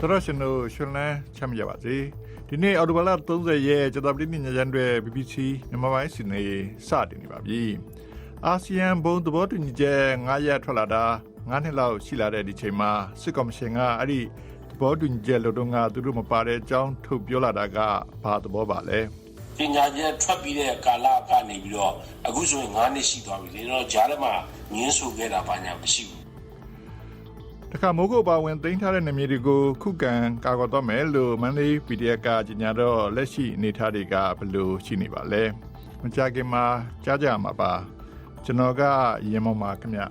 တော်တော်ရှင်တို့ရှင်လန်းချမ်းမြေပါစေဒီနေ့အော်တိုဘလာ30ရက်ကျွန်တော်ပြည်ညချမ်းတွေ BBC မြန်မာပိုင်းစီနေစတင်နေပါပြီအာဆီယံဘုံသဘောတူညီချက်9ရက်ထွက်လာတာ9နှစ်လောက်ရှိလာတဲ့ဒီချိန်မှာစစ်ကော်မရှင်ကအဲ့ဒီသဘောတူညီချက်လို့တော့ငါသူတို့မပါတဲ့အကြောင်းထုတ်ပြောလာတာကဘာသဘောပါလဲပညာချက်ထွက်ပြီးတဲ့ကာလကနေပြီးတော့အခုဆိုရင်9နှစ်ရှိသွားပြီလေတော့ဂျားထဲမှာငင်းဆိုခဲ့တာဘာညာမရှိဘူး တခါမိုးကုတ်ပါဝင်သိမ်းထားတဲ့နေမြေတွေကိုခုခံကာကွယ်တော့မယ်လို့မန္တလေး PDF ကကြေညာတော့လက်ရှိအနေအထားတွေကဘယ်လိုရှိနေပါလဲမကြခင်မှာကြားကြမှာပါကျွန်တော်ကရင်မောမှာခင်ဗျ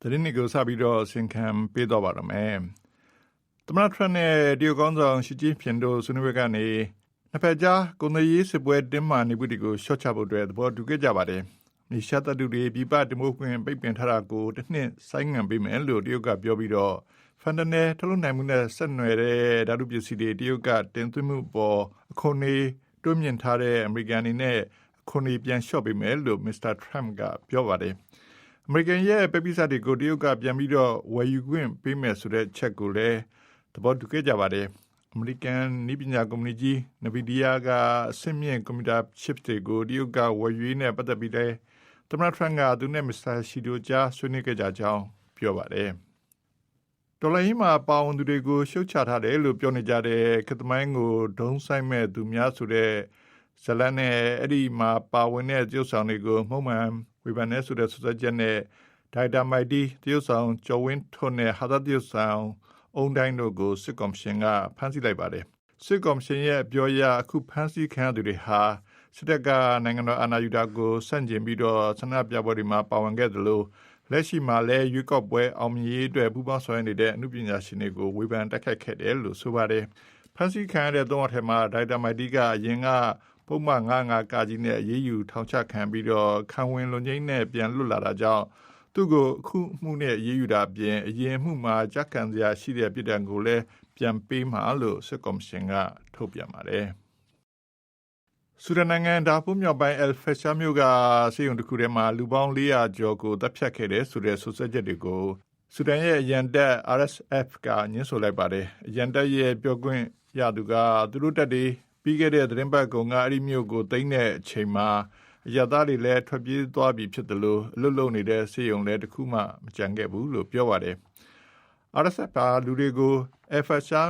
တရင်နေကိုစပြီးတော့စင်ခံပေးတော့ပါတော့မယ် သမ္မတထရန့်နဲ့တရုတ်ကောင်းဆောင်ရှီကျင်းဖျင်တို့ဆွေးနွေးပွဲကနေနှစ်ဖက်ကြားကုန်သွယ်ရေးစစ်ပွဲတင်းမာနေမှုတွေကိုရှော့ချဖို့အတွက်သဘောတူခဲ့ကြပါတယ်။မြေရှားတပ်တွေပြပဒီမိုခွင်ပိတ်ပင်ထားတာကိုတစ်နှစ်ဆိုင်းငံ့ပေးမယ်လို့တရုတ်ကပြောပြီးတော့ဖန်တနယ်ထလုံးနိုင်မှုနဲ့ဆက်နွယ်တဲ့ဓာတုပစ္စည်းတွေတရုတ်ကတင်သွင်းမှုပေါ်အခုနေတွင်းမြင့်ထားတဲ့အမေရိကန်အနေနဲ့အခုနေပြန်လျှော့ပေးမယ်လို့မစ္စတာထရန့်ကပြောပါတယ်။အမေရိကန်ရဲ့ပပီစာတွေကိုတရုတ်ကပြန်ပြီးတော့ဝယ်ယူခွင့်ပေးမယ်ဆိုတဲ့ချက်ကိုလည်း သဘောတူခဲ့ကြပါတယ်။အမေရိကန်နိပညာကုမ္ပဏီကြီး NVIDIA ကအဆင့်မြင့်ကွန်ပျူတာ chips တွေကိုတရုတ်ကဝယ်ယူနဲ့ပတ်သက်ပြီးတဲ့သမ္မတထရန့်ကသူနဲ့မစ္စတာရှီဒိုကြားဆွေးနွေးခဲ့ကြကြောင်းပြောပါတယ်။တော်လိုင်းမှာပါဝင်သူတွေကိုရှုတ်ချထားတယ်လို့ပြောနေကြတဲ့ကသမိုင်းကိုဒုံဆိုင်မဲ့သူများဆိုတဲ့ဇလန်နဲ့အဲ့ဒီမှာပါဝင်တဲ့ကျုပ်ဆောင်တွေကိုမှုံမှန်ဝေဖန်နေဆိုတဲ့ဆွဆွချက်နဲ့ဒိုက်တာမိုက်တီတရုတ်ဆောင်ကျော်ဝင်းထွန်းနဲ့ဟာသတရုတ်ဆောင် အုံတိုင်းတို့ကိုစစ်ကော်မရှင်ကဖမ်းဆီးလိုက်ပါတယ်စစ်ကော်မရှင်ရဲ့ပြောရအခုဖမ်းဆီးခံရသူတွေဟာစစ်တပ်ကနိုင်ငံတော်အာဏာယူတာကိုဆန့်ကျင်ပြီးတော့ဆန္ဒပြပွဲတွေမှာပါဝင်ခဲ့တယ်လို့လက်ရှိမှာလည်းရွေးကောက်ပွဲအောင်မြင်ရေးအတွက်ပူးပေါင်းဆောင်ရွက်နေတဲ့အမှုပညာရှင်တွေကိုဝေဖန်တိုက်ခိုက်ခဲ့တယ်လို့ဆိုပါတယ်ဖမ်းဆီးခံရတဲ့သုံးအထက်မှာဒိုက်တာမိုက်တီကအရင်ကပုံမှန်95ကာကြီးနဲ့အရေးယူထောင်ချခံပြီးတော့ခံဝင်လွန်ကျင်းနဲ့ပြန်လွတ်လာတာကြောင့် သူ့ကိုအခုမှုနဲ့ရေးယူတာပြင်အရင်မှုမှာကြက်ကန်စရာရှိတဲ့ပြည်တံကိုလည်းပြန်ပေးမှာလို့စစ်ကော်မရှင်ကထုတ်ပြန်ပါတယ်။ဆူဒန်နိုင်ငံဒါဖုမြောက်ပိုင်းအယ်ဖက်ရှာမြို့ကစေယုံတစ်ခုထဲမှာလူပေါင်း400ကျော်ကိုတပ်ဖြတ်ခဲ့တဲ့ဆိုတဲ့ဆွဆွချက်တွေကိုဆူဒန်ရဲ့အရန်တပ် RSF ကညှင်းဆိုလိုက်ပါတယ်။အရန်တပ်ရဲ့ပြောခွင့်ရသူကသူတို့တပ်တွေပြီးခဲ့တဲ့သတင်းပတ်ကုံကအဲ့ဒီမြို့ကိုတိမ့်တဲ့အချိန်မှာ အရသားတွေလည်းထွက်ပြေးသွားပြီဖြစ်တယ်လို့အလွတ်လုံနေတဲ့စေယုံလည်းတခုမှမကြံခဲ့ဘူးလို့ပြောပါတယ်။ RSF ကလူတွေကို FSA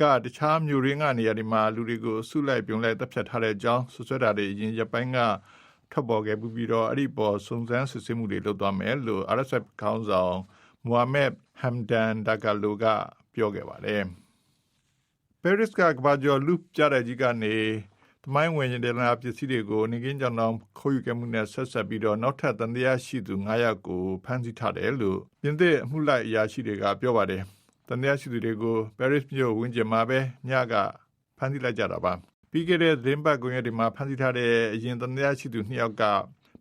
ကတခြားမျိုးရင်းကနေရာဒီမှာလူတွေကိုဆုလိုက်ပြုံလိုက်တပ်ဖြတ်ထားတဲ့အကြောင်းဆွဆွတာတွေရင်ရပိုင်းကထွက်ပေါ်ခဲ့ပြီးတော့အဲ့ဒီပေါ်စုံစမ်းစစ်ဆေးမှုတွေလုပ်သွားမယ်လို့ RSF ခေါင်းဆောင်မိုဟာမက်ဟမ်ဒန်ဒါဂါလိုကပြောခဲ့ပါတယ်။ Paris ကကဘာကျော်လူပြတဲ့ကြီးကနေ တမိုင်းဝင်တဲ့နာပစ္စည်းတွေကိုနေကင်းကြောင်တောင်ခိုးယူခဲ့မှုနဲ့ဆက်ဆက်ပြီးတော့နောက်ထပ်တန်တရားရှိသူ900ကိုဖမ်းဆီးထားတယ်လို့ပြင်သစ်အမှုလိုက်အရာရှိတွေကပြောပါတယ်။တန်တရားရှိသူတွေကို Paris မြို့ဝင်းကျင်မှာပဲညကဖမ်းဆီးလိုက်ကြတာပါ။ပြီးခဲ့တဲ့သတင်းပတ်ကွန်ရက်တွေမှာဖမ်းဆီးထားတဲ့အရင်တန်တရားရှိသူ2ယောက်က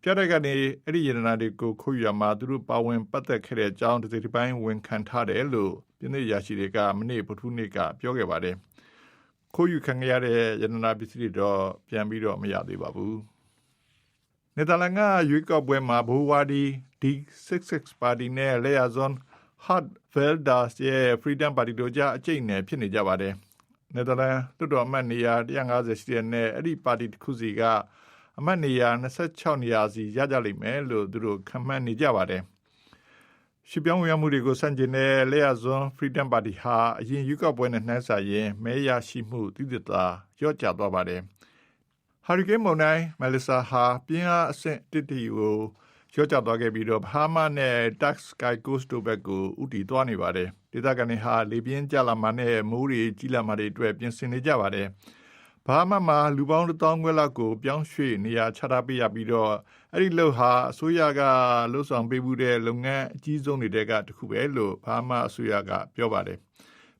ပြတဲ့ကနေအဲ့ဒီရတနာတွေကိုခိုးယူရမှာသူတို့ပါဝင်ပတ်သက်ခဲ့တဲ့အကြောင်းဒီပိုင်းဝန်ခံထားတယ်လို့ပြင်သစ်အရာရှိတွေကမနေ့ဗုဒ္ဓနေ့ကပြောခဲ့ပါတယ်။ ခိုးယူခံရတဲ့ရတနာပစ္စည်းတွေတော့ပြန်ပြီးတော့မရသေးပါဘူး။နယ်သာလန်ကရွေးကောက်ပွဲမှာဘိုးဝါဒီ D66 ပါတီနဲ့လေယာဇွန် Hart Velders ရဲ့ Freedom Party တို့ကြားအကျိတ်နယ်ဖြစ်နေကြပါတယ်။နယ်သာလန်လွှတ်တော်အမတ်နေရာ150ရှိတဲ့နဲ့အဲ့ဒီပါတီတစ်ခုစီကအမတ်နေရာ26နေရာစီရကြလိမ့်မယ်လို့သူတို့ခန့်မှန်းနေကြပါတယ်။ ရှစ်ပြောင်းဝင်မှုတွေကိုစန့်ကျင်တဲ့လေယာဇွန် Freedom Party ဟာအရင်ရွေးကောက်ပွဲနဲ့နှိုင်းစာရင်မဲရရှိမှုတည်တသာရော့ကျသွားပါတယ်။ Hurricane မုန်တိုင်း Melissa ဟာပြင်းအားအဆင့်တစ်တီကိုရော့ကျသွားခဲ့ပြီးတော့ဘာမာနဲ့ Dark Sky Coast တို့ဘက်ကိုဥတီသွားနေပါတယ်။ဒေသခံတွေဟာလေပြင်းကြလာမှနဲ့မိုးတွေကြီးလာမှတွေအတွက်ပြင်ဆင်နေကြပါတယ်။ဘာမှမှာလူပေါင်း1000ခွဲလောက်ကိုပြောင်းရွှေ့နေရာချထားပေးရပြီးတော့ အဲ့ဒီလို့ဟာအစိုးရကလှုပ်ဆောင်ပေးမှုတဲ့လုပ်ငန်းအကြီးဆုံးတွေကတစ်ခုပဲလို့ဘာမှအစိုးရကပြောပါတယ်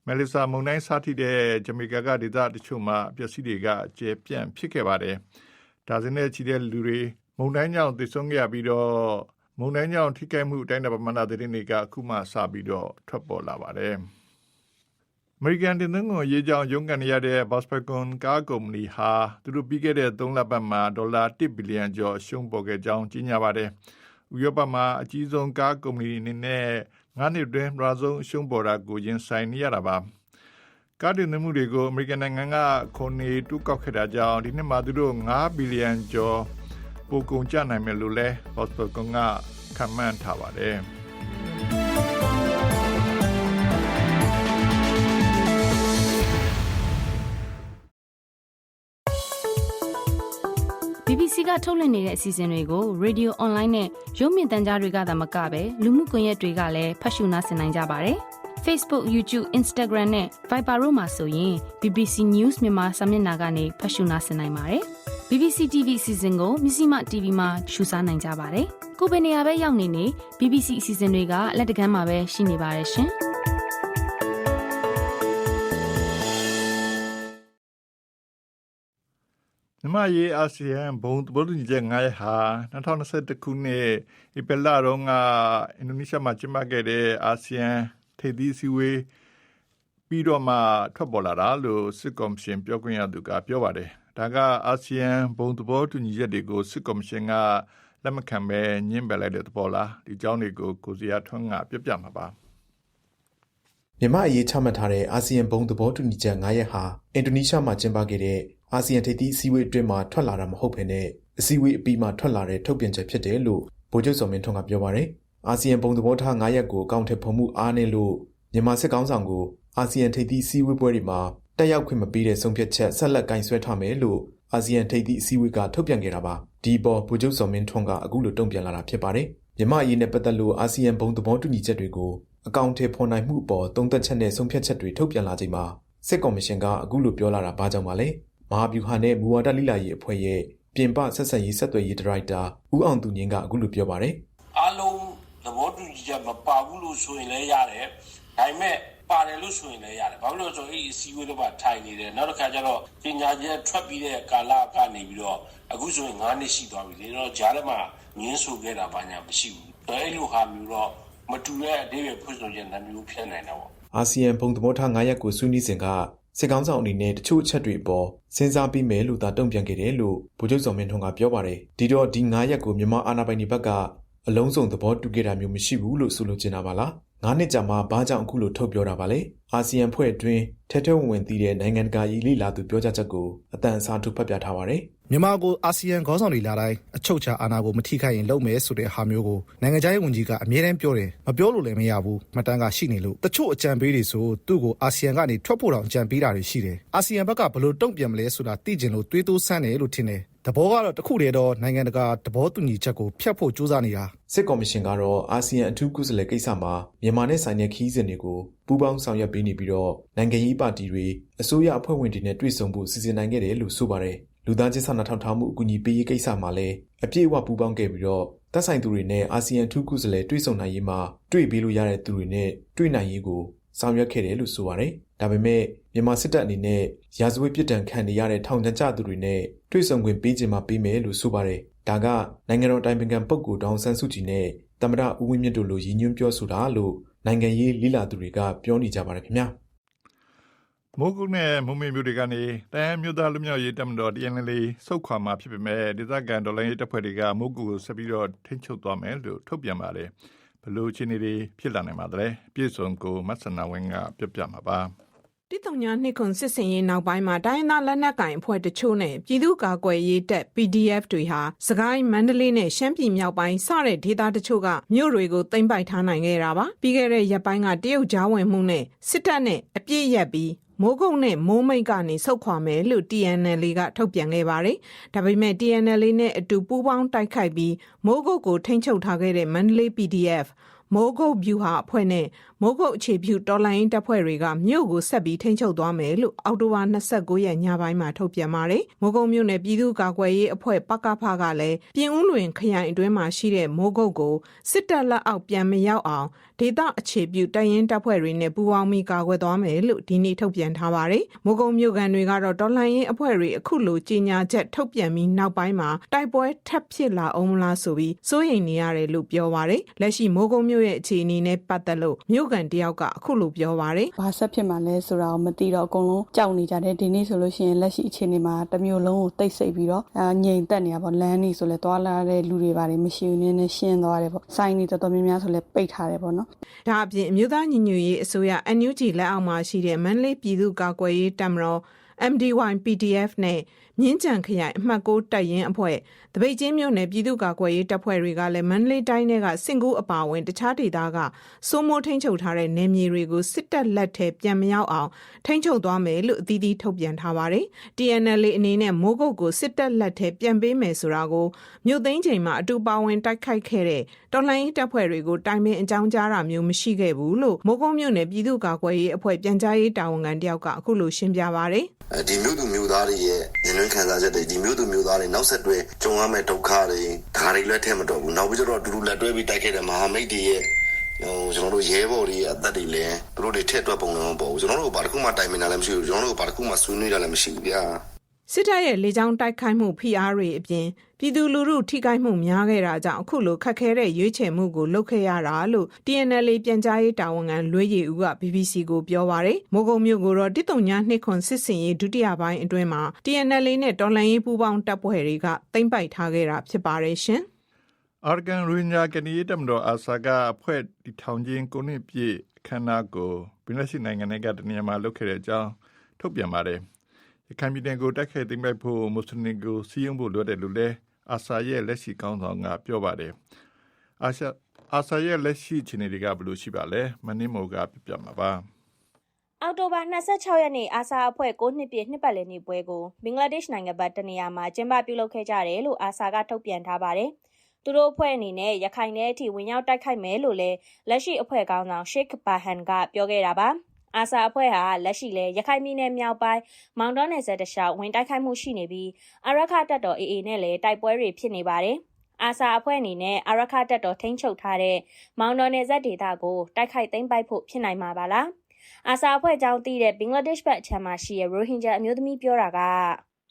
မယ်လီဆာမုန်တိုင်းစားထိတဲ့ဂျမေကာကဒေသတချို့မှာပျက်စီးတွေကအကျယ်ပြန့်ဖြစ်ခဲ့ပါတယ်ဒါစင်းနဲ့ချီတဲ့လူတွေမုန်တိုင်းကြောင့်သေဆုံးခဲ့ရပြီးတော့မုန်တိုင်းကြောင့်ထိခိုက်မှုအတိုင်းအတာပမာဏသတင်းတွေကအခုမှစပြီးတော့ထွက်ပေါ်လာပါတယ် အမေရိကန်တင်သွင်းကုန်ရေးကြောင်းရုန်းကန်နေရတဲ့ Volkswagen ကားကုမ္ပဏီဟာသူတို့ပြီးခဲ့တဲ့3လပတ်မှာဒေါ်လာ1ဘီလီယံကျော်ရှုံးပေါ်ခဲ့ကြောင်းကြေညာပါတယ်။ဥရောပမှာအကြီးဆုံးကားကုမ္ပဏီအနေနဲ့ငါးနှစ်တွင်ပထမဆုံးရှုံးပေါ်တာကိုရင်ဆိုင်နေရတာပါ။ကားတင်သွင်းမှုတွေကိုအမေရိကန်နိုင်ငံကခုန်နေတူးကောက်ခဲ့တာကြောင့်ဒီနှစ်မှာသူတို့9ဘီလီယံကျော်ပိုကုန်ကျနိုင်မယ်လို့လဲ Volkswagen ကခန့်မှန်းထားပါတယ်။ ထုတ်လွှင့်နေတဲ့အစီအစဉ်တွေကို Radio Online နဲ့ရုပ်မြင်သံကြားတွေကသာမကပဲလူမှုကွန်ရက်တွေကလည်းဖတ်ရှုနားဆင်နိုင်ကြပါတယ်။ Facebook, YouTube, Instagram နဲ့ Viber တို့မှာဆိုရင် BBC News မြန်မာစာမျက်နှာကနေဖတ်ရှုနားဆင်နိုင်ပါတယ်။ BBC TV အစီအစဉ်ကိုမြစည်းမ TV မှာရှုစားနိုင်ကြပါတယ်။ကိုယ်ပင်နေရာပဲရောက်နေနေ BBC အစီအစဉ်တွေကလက်တကမ်းမှာပဲရှိနေပါတယ်ရှင်။ မြမရေးအာဆီယံဘုံသဘောတူညီချက်9ရက်ဟာ2021ခုနှစ်ဧပြီလတုန်းကအင်ဒိုနီးရှားမှာကျင်းပခဲ့တဲ့အာဆီယံထိပ်သီးစည်းဝေးပြီးတော့မှထွက်ပေါ်လာတာလို့စစ်ကော်မရှင်ပြောခွင့်ရသူကပြောပါတယ်။ဒါကအာဆီယံဘုံသဘောတူညီချက်တွေကိုစစ်ကော်မရှင်ကလက်မခံပဲညှင်းပယ်လိုက်တဲ့သဘောလားဒီအကြောင်းတွေကိုကိုစီယာထွန်းကပြပြမှာပါမြန်မာအရေးချမှတ်ထားတဲ့အာဆီယံဘုံသဘောတူညီချက်9ရက်ဟာအင်ဒိုနီးရှားမှာကျင်းပခဲ့တဲ့ အာဆီယံထိပ်သီးအစည်းအဝေးအတွင်းမှာထွက်လာတာမဟုတ်ဘဲနဲ့အစည်းအဝေးအပြီးမှာထွက်လာတဲ့ထုတ်ပြန်ချက်ဖြစ်တယ်လို့ဗိုလ်ချုပ်စော်မင်းထွန်းကပြောပါတယ်။အာဆီယံဘုံသဘောထား9ရက်ကိုအကောင့်ထည့်ဖော်မှုအားနည်းလို့မြန်မာစစ်ကောင်ဆောင်ကိုအာဆီယံထိပ်သီးအစည်းအဝေးပွဲတွေမှာတက်ရောက်ခွင့်မပေးတဲ့ဆုံးဖြတ်ချက်ဆက်လက်ကင်ဆွဲထားမယ်လို့အာဆီယံထိပ်သီးအစည်းအဝေးကထုတ်ပြန်ခဲ့တာပါ။ဒီပေါ်ဗိုလ်ချုပ်စော်မင်းထွန်းကအခုလိုတုံ့ပြန်လာတာဖြစ်ပါတယ်။မြန်မာအရေးနဲ့ပတ်သက်လို့အာဆီယံဘုံသဘောတူညီချက်တွေကိုအကောင့်ထဲဖော်နိုင်မှုအပေါ်သုံးသက်ချက်နဲ့ဆုံးဖြတ်ချက်တွေထုတ်ပြန်လာချိန်မှာစစ်ကော်မရှင်ကအခုလိုပြောလာတာဘာကြောင့်ပါလဲ မဟာဗျူဟာနဲ့မူဝါဒလိလာရေးအဖွဲ့ရဲ့ပြင်ပဆက်ဆက်ရေးဆက်သွယ်ရေးဒါရိုက်တာဦးအောင်သူငင်းကအခုလိုပြောပါတယ်အားလုံးသဘောတူညီချက်မပါဘူးလို့ဆိုရင်လည်းရတယ်ဒါပေမဲ့ပါတယ်လို့ဆိုရင်လည်းရတယ်ဘာလို့လဲဆိုတော့အဲ့ဒီအစည်းအဝေးတွေမှာထိုင်နေတယ်နောက်တစ်ခါကျတော့ပညာချက်ထွက်ပြီးတဲ့ကာလကနေပြီးတော့အခုဆိုရင်9နှစ်ရှိသွားပြီလေတော့ဂျားထဲမှာငင်းဆိုခဲ့တာဘာညာမရှိဘူးအဲ့လိုဟာမျိုးတော့မတူတဲ့အသေးပဲဖွင့်ဆိုချက်နှမျိုးဖြစ်နိုင်တာပေါ့အာဆီယံဘုံသဘောထား9ရက်ကိုဆွေးနွေးစဉ်က စစ်ကောင်ဆောင်အနေနဲ့တချို့အချက်တွေအပေါ်စဉ်းစားပြီးမယ်လို့သာတုံ့ပြန်ခဲ့တယ်လို့ဗိုလ်ချုပ်စော်မင်းထွန်းကပြောပါတယ်ဒီတော့ဒီ9ရက်ကိုမြန်မာအာဏာပိုင်တွေဘက်ကအလုံးစုံသဘောတူခဲ့တာမျိုးမရှိဘူးလို့ဆိုလိုချင်တာပါလား9နှစ်ကြာမှဘာကြောင့်အခုလိုထုတ်ပြောတာပါလဲအာဆီယံဖွဲ့အတွင်းထဲထဲဝင်ဝင်တည်တဲ့နိုင်ငံတကာရေးလိလာသူပြောကြားချက်ကိုအတန်အစားထုတ်ဖတ်ပြထားပါတယ် မြန်မာကို အာဆီယံခေါင်းဆောင်တွေလာတိုင်းအချုပ်ချာအာဏာကိုမထိခိုက်ရင်လုပ်မယ်ဆိုတဲ့ဟာမျိုးကိုနိုင်ငံခြားရေးဝန်ကြီးကအမြဲတမ်းပြောတယ်မပြောလို့လည်းမရဘူးမှတ်တမ်းကရှိနေလို့တချို့အကြံပေးတွေဆိုသူ့ကိုအာဆီယံကနေထွက်ဖို့တောင်အကြံပေးတာတွေရှိတယ်အာဆီယံဘက်ကဘယ်လိုတုံ့ပြန်မလဲဆိုတာသိကျင်လို့တွေးတိုးဆန်းတယ်လို့ထင်တယ်သဘောကတော့တစ်ခုတည်းတော့နိုင်ငံတကာသဘောတူညီချက်ကိုဖျက်ဖို့ကြိုးစားနေတာစစ်ကော်မရှင်ကတော့အာဆီယံအထူးကုစလဲကိစ္စမှာမြန်မာနဲ့ဆိုင်တဲ့ခီးစဉ်တွေကိုပူးပေါင်းဆောင်ရွက်ပေးနေပြီးတော့နိုင်ငံရေးပါတီတွေအစိုးရအဖွဲ့ဝင်တွေနဲ့တွေ့ဆုံဖို့စီစဉ်နိုင်ခဲ့တယ်လို့ဆိုပါတယ် လူသားချင်းစာနာထောက်ထားမှုအကူအညီပေးရေးကိစ္စမှာလည်းအပြည့်အဝပူးပေါင်းခဲ့ပြီးတော့တပ်ဆိုင်သူတွေနဲ့အာဆီယံအထူးကုစလဲတွေ့ဆုံနိုင်ရေးမှာတွေ့ပေးလို့ရတဲ့သူတွေနဲ့တွေ့နိုင်ရေးကိုဆောင်ရွက်ခဲ့တယ်လို့ဆိုပါတယ်ဒါပေမဲ့မြန်မာစစ်တပ်အနေနဲ့ရာဇဝတ်ပြစ်ဒဏ်ခံနေရတဲ့ထောင်ချကြသူတွေနဲ့တွေ့ဆုံခွင့်ပေးခြင်းမှာပေးမယ်လို့ဆိုပါတယ်ဒါကနိုင်ငံတော်တိုင်ပင်ခံပုဂ္ဂိုလ်ဒေါအောင်ဆန်းစုကြည်နဲ့သမ္မတဦးဝင်းမြင့်တို့လိုရည်ညွှန်းပြောဆိုတာလို့နိုင်ငံရေးလိလာသူတွေကပြောနေကြပါတယ်ခင်ဗျာ မိုးကုတ်နဲ့မုံမေမျိုးတွေကနေတန်မျိုးသားလူမျိုးရေးတက်မတော် DNL စုတ်ခွာမှာဖြစ်ပေမဲ့ဒေသခံဒေါ်လာရေးတပ်ဖွဲ့တွေကမိုးကုတ်ကိုဆက်ပြီးတော့ထိန်းချုပ်သွားမယ်လို့ထုတ်ပြန်ပါတယ်ဘလို့ချင်းတွေဖြစ်လာနိုင်ပါသလဲပြည့်စုံကိုမတ်ဆနာဝင်းကပြပြမှာပါတိတုံညာနှစ်ခွန်စစ်စင်ရေးနောက်ပိုင်းမှာတိုင်းရင်းသားလက်နက်ကိုင်အဖွဲ့တချို့နဲ့ပြည်သူ့ကာကွယ်ရေးတပ် PDF တွေဟာစကိုင်းမန္တလေးနဲ့ရှမ်းပြည်မြောက်ပိုင်းစတဲ့ဒေသတချို့ကမြို့တွေကိုသိမ်းပိုက်ထားနိုင်ခဲ့တာပါပြီးခဲ့တဲ့ရက်ပိုင်းကတရုတ်ကြားဝင်မှုနဲ့စစ်တပ်နဲ့အပြစ်ရက်ပြီး မိုးကုတ်နဲ့မိုးမိတ်ကနေဆုတ်ခွာမယ်လို့ TNL ကထုတ်ပြန်ခဲ့ပါတယ်။ဒါပေမဲ့ TNL နဲ့အတူပူးပေါင်းတိုက်ခိုက်ပြီးမိုးကုတ်ကိုထိန်းချုပ်ထားခဲ့တဲ့မန္တလေး PDF မိုးကုတ်ဗျူဟာအဖွဲ့နဲ့မိုးကုတ်အခြေပြုတော်လိုင်းတပ်ဖွဲ့တွေကမြို့ကိုဆက်ပြီးထိန်းချုပ်သွားမယ်လို့အောက်တိုဘာ29ရက်ညပိုင်းမှာထုတ်ပြန်ပါတယ်။မိုးကုတ်မြို့နယ်ပြည်သူ့ကာကွယ်ရေးအဖွဲ့ပကဖကလည်းပြင်ဦးလွင်ခရိုင်အတွင်းမှာရှိတဲ့မိုးကုတ်ကိုစစ်တပ်လက်အောက်ပြန်မရောက်အောင်ဒေသအခြေပြုတပ်ရင်းတပ်ဖွဲ့တွေနဲ့ပူးပေါင်းပြီးကာကွယ်သွားမယ်လို့ဒီနေ့ထုတ်ပြန်ထားပါတယ်။မိုးကုတ်မြို့ကန်တွေကတော့တော်လိုင်းရင်အဖွဲ့တွေအခုလိုကြေညာချက်ထုတ်ပြန်ပြီးနောက်ပိုင်းမှာတိုက်ပွဲထပ်ဖြစ်လာအောင်မလားဆိုပြီးစိုးရိမ်နေရတယ်လို့ပြောပါတယ်။လက်ရှိမိုးကုတ်မြို့ရဲ့အခြေအနေနဲ့ပတ်သက်လို့မြို့ကန်တယောက်ကအခုလိုပြောပါတယ်ဘာဆက်ဖြစ်မှလဲဆိုတာကိုမသိတော့အကုန်လုံးကြောက်နေကြတယ်ဒီနေ့ဆိုလို့ရှိရင်လက်ရှိအခြေအနေမှာတစ်မျိုးလုံးကိုတိတ်ဆိတ်ပြီးတော့အာငြိမ်သက်နေတာပေါ့လမ်းနေဆိုလဲသွားလာတဲ့လူတွေပါတယ်မရှိဘူးနည်းနည်းရှင်းသွားတယ်ပေါ့စိုင်းနေတော်တော်များများဆိုလဲပိတ်ထားတယ်ပေါ့နော်။ဒါအပြင်အမျိုးသားညီညွတ်ရေးအစိုးရ NUG လက်အောက်မှာရှိတဲ့မန္တလေးပြည်သူ့ကာကွယ်ရေးတပ်မတော် MDY PDF နဲ့မြင်းကြံခရိုင်အမှတ်6တပ်ရင်းအဖွဲ့တပိတ်ချင်းမြို့နယ်ပြည်သူ့ကာကွယ်ရေးတပ်ဖွဲ့တွေကလည်းမန္တလေးတိုင်းထဲကစင်ကူးအပါအဝင်တခြားဒေသကစိုးမိုးထိန်းချုပ်ထားတဲ့နယ်မြေတွေကိုစစ်တပ်လက်ထဲပြန်မရောက်အောင်ထိန်းချုပ်သွားမယ်လို့အသီးသီးထုတ်ပြန်ထားပါတယ်။ TNL အနေနဲ့မိုးကုတ်ကိုစစ်တပ်လက်ထဲပြန်ပေးမယ်ဆိုတာကိုမြို့သိမ်းချိန်မှာအတူပါဝင်တိုက်ခိုက်ခဲ့တဲ့တော်လှန်ရေးတပ်ဖွဲ့တွေကိုတိုင်ပင်အကြောင်းကြားတာမျိုးမရှိခဲ့ဘူးလို့မိုးကုတ်မြို့နယ်ပြည်သူ့ကာကွယ်ရေးအဖွဲ့ပြန်ကြားရေးတာဝန်ခံတယောက်ကအခုလိုရှင်းပြပါတယ်အဲဒီမျိုးသူမျိုးသားတွေရဲ့ဉာဏ်ရင်းခံစားချက်တွေဒီမျိုးသူမျိုးသားတွေနောက်ဆက်တွဲကြုံရမယ့်ဒုက္ခတွေဒါတွေလည်းထဲမတော့ဘူးနောက်ပြီးတော့အတူတူလက်တွဲပြီးတိုက်ခဲ့တဲ့မဟာမိတ်တွေရဲ့ဟိုကျွန်တော်တို့ရဲဘော်တွေရဲ့အသက်တွေလည်းသူတို့တွေထည့်တွက်ပုံလည်းမပေါ်ဘူးကျွန်တော်တို့ကဘာတစ်ခုမှတိုင်ပင်တာလည်းမရှိဘူးကျွန်တော်တို့ကဘာတစ်ခုမှဆွေးနွေးတာလည်းမရှိဘူးဗျာ စစ်တပ်ရဲ့လေကြောင်းတိုက်ခိုက်မှုဖိအားတွေအပြင်ပြည်သူလူထုထိခိုက်မှုများခဲ့တာကြောင့်အခုလိုခက်ခဲတဲ့ရွေးချယ်မှုကိုလုပ်ခဲ့ရတာလို့ TNL ပြန်ကြားရေးတာဝန်ခံလွေးရည်ဦးက BBC ကိုပြောပါရယ်မိုးကုံမြို့ကိုတော့တစ်တုံညာနှစ်ခွန်စစ်စင်ရေးဒုတိယပိုင်းအတွင်းမှာ TNL နဲ့တော်လှန်ရေးပူးပေါင်းတပ်ဖွဲ့တွေကတိမ့်ပိုက်ထားခဲ့တာဖြစ်ပါတယ်ရှင်အာရကန်ရင်းညာကနေတမတော်အာဆာကအဖွဲ့တီထောင်ချင်းကိုနှစ်ပြည့်ခန္ဓာကိုဘင်လရှိနိုင်ငံတွေကတနေရာမှာလုပ်ခဲ့တဲ့အကြောင်းထုတ်ပြန်ပါတယ်။ ရခိုင်ပြည်နယ်ကိုတိုက်ခိုက်သိမ်းပိုက်ဖို့မွတ်စလင်ကိုစီးရုံးဖို့လိုတယ်လို့လည်းအာဆာရဲ့လက်ရှိကောင်းဆောင်ကပြောပါတယ်။အာရှာအာဆာရဲ့လက်ရှိအခြေအနေတွေကဘယ်လိုရှိပါလဲ။မင်းမို့ကပြပြမှာပါ။အောက်တိုဘာ26ရက်နေ့အာဆာအဖွဲ့9နှစ်ပြည့်နှစ်ပတ်လည်နေ့ပွဲကိုဘင်္ဂလားဒေ့ရှ်နိုင်ငံဘက်တနေရာမှာကျင်းပပြုလုပ်ခဲ့ကြတယ်လို့အာဆာကထုတ်ပြန်ထားပါတယ်။သူတို့အဖွဲ့အနေနဲ့ရခိုင်နယ်အထိဝင်ရောက်တိုက်ခိုက်မယ်လို့လည်းလက်ရှိအဖွဲ့ကောင်းဆောင်ရှေ့ခ်ဘာဟန်ကပြောခဲ့တာပါ။ အာဆာအဖွဲ့ဟာလက်ရှိလဲရခိုင်ပြည်နယ်မြောက်ပိုင်းမောင်တော်နယ်စပ်တလျှောက်ဝင်တိုက်ခိုက်မှုရှိနေပြီးအရခတပ်တော် AA နဲ့လည်းတိုက်ပွဲတွေဖြစ်နေပါတယ်။အာဆာအဖွဲ့အနေနဲ့အရခတပ်တော်ထိန်းချုပ်ထားတဲ့မောင်တော်နယ်စပ်ဒေသကိုတိုက်ခိုက်သိမ်းပိုက်ဖို့ဖြစ်နိုင်မှာပါလား။အာဆာအဖွဲ့ကြောင့်တည်တဲ့ဘင်္ဂလားဒေ့ရှ်ဘက်အချမ်းမှာရှိတဲ့ရိုဟင်ဂျာအမျိုးသမီးပြောတာက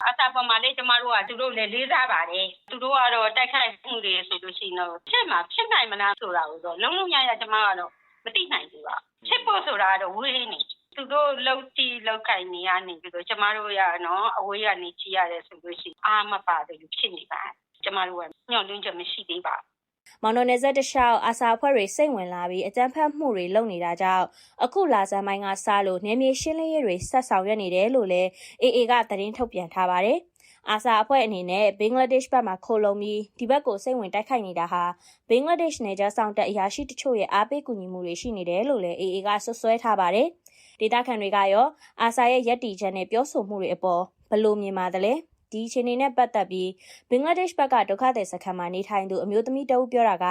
အစာပေါ်မှာလေကျမတို့ကသူတို့လည်းလေးစားပါတယ်သူတို့ကတော့တိုက်ခိုက်မှုတွေဆိုလို့ရှိရင်တော့ဖြစ်မှာဖြစ်နိုင်မလားဆိုတာကိုတော့လုံးလုံးရရကျမကတော့ မသိနိုင်ဘူးပါဖြစ်ဖို့ဆိုတာကတော့ဝေးနေသူတို့လှုပ်တီလှုပ်ခိုင်နေရနေပြီးတော့ကျမတို့ရနော်အဝေးကနေကြည့်ရတယ်ဆိုလို့ရှိရင်အာမပါတယ်လို့ဖြစ်နေပါကျမတို့ကညှော်လင်းချက်မရှိသေးပါဘူးမောင်တော်နယ်စပ်တလျှောက်အာဆာအဖွဲ့တွေစိတ်ဝင်လာပြီးအကြမ်းဖက်မှုတွေလုပ်နေတာကြောင့်အခုလာဇန်ပိုင်းကစလို့နေမြေရှင်းလင်းရေးတွေဆက်ဆောင်ရွက်နေတယ်လို့လည်း AA ကသတင်းထုတ်ပြန်ထားပါတယ်။ အာဆာအဖွဲ့အနေနဲ့ဘင်္ဂလားဒေ့ရှ်ဘက်မှာခိုလုံပြီးဒီဘက်ကိုစိတ်ဝင်တိုက်ခိုက်နေတာဟာဘင်္ဂလားဒေ့ရှ်နယ်ခြားဆောင်တပ်အရာရှိတချို့ရဲ့အားပေးကူညီမှုတွေရှိနေတယ်လို့လည်း AA ကဆွဆွဲထားပါတယ်။ဒေတာခန်တွေကရောအာဆာရဲ့ရက်တီချက်နဲ့ပြောဆိုမှုတွေအပေါ်ဘယ်လိုမြင်ပါသလဲ။ဒီအခြေအနေနဲ့ပတ်သက်ပြီးဘင်္ဂလားဒေ့ရှ်ဘက်ကဒုက္ခသည်စခန်းမှာနေထိုင်သူအမျိုးသမီးတဦးပြောတာက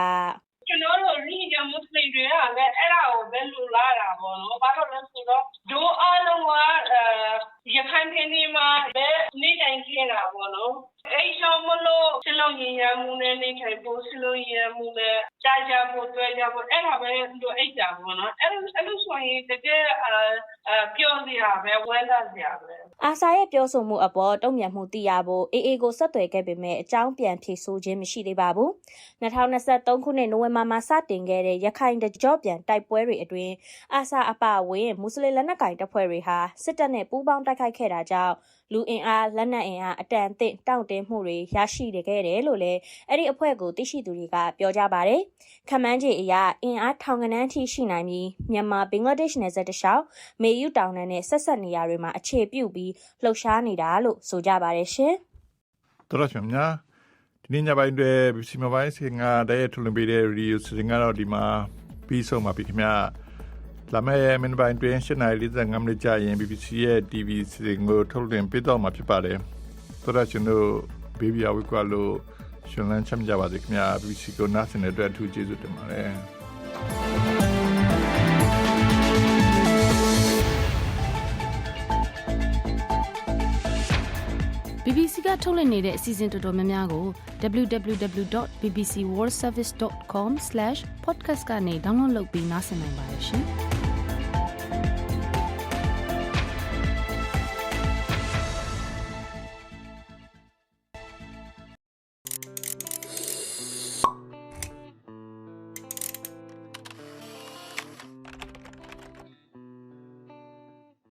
ကျွန်တော်တို့ရိညမွတ်စလင်တွေကလည်းအဲ့ဒါကိုပဲလူလာတာပေါ့နော်ဘာလို့လဲဆိုတော့ဒိုးအားလုံးကအဲ ရခိုင်ပြည်နယ်မှာပဲနေထိုင်ခဲ့တာပေါ့နော်အဲ့ကြောင့်မလို့စလုံးရင်ရမှုနဲ့နေထိုင်ဖို့စလုံးရင်ရမှုနဲ့ကြားကြဖို့တွေ့ကြဖို့အဲ့ဒါပဲလိုအိတ်တာပေါ့နော်အဲ့လိုအဲ့လိုဆိုရင်တကယ်အဲပြောစရာပဲဝမ်းသာစရာပဲအာဆာရဲ့ပြောဆိုမှုအပေါ်တုံ့ပြန်မှုသိရဖို့ AA ကိုဆက်သွယ်ခဲ့ပေမဲ့အကြောင်းပြန်ဖြေဆိုခြင်းမရှိသေးပါဘူး။2023ခုနှစ်နိုဝင်ဘာမှာစတင်ခဲ့တဲ့ရခိုင်တကြော့ပြန်တိုက်ပွဲတွေအတွင်းအာဆာအပါအဝင်မွတ်စလင်လက်နက်ကိုင်တပ်ဖွဲ့တွေဟာစစ်တပ်နဲ့ပူးပေါင်းတိုက်ခိုက်ခဲ့တာကြောင့်လူအင်အားလက်နက်အင်အားအတန်အသင့်တောင့်တင်းမှုတွေရရှိခဲ့တယ်လို့လည်းအဲ့ဒီအဖွဲ့ကိုသိရှိသူတွေကပြောကြပါတယ်။ခမန်းကြီးအရာအင်အားထောင်ကနန်းထိရှိနိုင်ပြီးမြန်မာဘင်္ဂလားဒေ့ရှ်နယ်စပ်တလျှောက်မေယူတောင်တန်းနဲ့ဆက်ဆက်နေရာတွေမှာအခြေပြုပြီးလှုပ်ရှားနေတာလို့ဆိုကြပါတယ်ရှင်တော်တော်ရှင်များဒီနေ့ညပိုင်းတွေ BBC မပိုင်းစင်ကတည်းကထုတ်လွှင့်ပေးတဲ့ radio စင်ကတော့ဒီမှာပြီးဆုံးပါပြီခင်ဗျာ လာမယ့်မင်းပိုင်းတွင်၈နာရီ45မိနစ်ကြာရင် BBC ရဲ့ TV စီစဉ်ကိုထုတ်လွှင့်ပေးတော့မှာဖြစ်ပါတယ်။သောရရှင်တို့ဘေးဘီယာဝေကွာလို့ရှင်လန်းချမ်းကြပါစေခင်ဗျာ BBC ကိုနားဆင်တဲ့အတွက်အထူးကျေးဇူးတင်ပါတယ်။ BBC ကထုတ်လွှင့်နေတဲ့အစီအစဉ်တော်တော်များများကို www.bbcworldservice.com/podcast ကနေ download လုပ်ပြီးနားဆင်နိုင်ပါတယ်ရှင်။